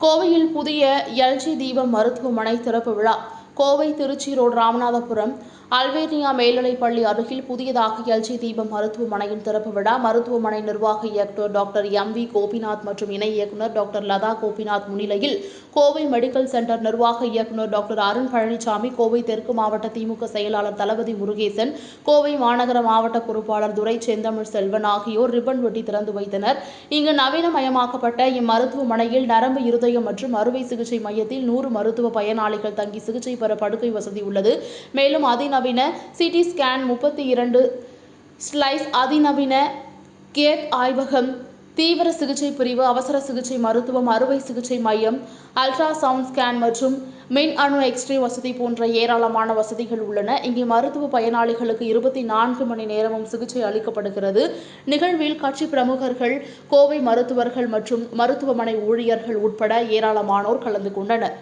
கோவையில் புதிய எல்ஜி தீபம் மருத்துவமனை திறப்பு விழா. கோவை திருச்சி ரோடு ராமநாதபுரம் அல்வேரியா மேல்நிலைப்பள்ளி அருகில் புதியதாக எல்ஜி தீபம் மருத்துவமனையின் திறப்பு விழா. மருத்துவமனை நிர்வாக இயக்குநர் டாக்டர் எம் வி கோபிநாத் மற்றும் இணை இயக்குநர் டாக்டர் லதா கோபிநாத் முன்னிலையில் கோவை மெடிக்கல் சென்டர் நிர்வாக இயக்குநர் டாக்டர் அருண் பழனிசாமி கோவை தெற்கு மாவட்ட திமுக செயலாளர் தளபதி முருகேசன் கோவை மாநகர மாவட்ட பொறுப்பாளர் துரை செந்தமிழ் செல்வன் ஆகியோர் ரிப்பன் வெட்டி திறந்து வைத்தனர். இங்கு நவீனமயமாக்கப்பட்ட இம்மருத்துவமனையில் நரம்பு இருதயம் மற்றும் அறுவை சிகிச்சை மையத்தில் நூறு மருத்துவ பயனாளிகள் தங்கி சிகிச்சை பெற படுக்கை வசதி உள்ளது. மேலும் அதிநவீன சிடி ஸ்கேன் முப்பத்தி இரண்டு ஸ்லைஸ் அதிநவீன கேட் ஆய்வகம் தீவிர சிகிச்சை பிரிவு அவசர சிகிச்சை மருத்துவம் அறுவை சிகிச்சை மையம் அல்ட்ரா சவுண்ட் ஸ்கேன் மற்றும் மின் அணு எக்ஸ்ரே வசதி போன்ற ஏராளமான வசதிகள் உள்ளன. இங்கே மருத்துவ பயனாளிகளுக்கு இருபத்தி நான்கு மணி நேரமும் சிகிச்சை அளிக்கப்படுகிறது. நிகழ்வில் கட்சி பிரமுகர்கள் கோவை மருத்துவர்கள் மற்றும் மருத்துவமனை ஊழியர்கள் உட்பட ஏராளமானோர் கலந்து கொண்டனர்.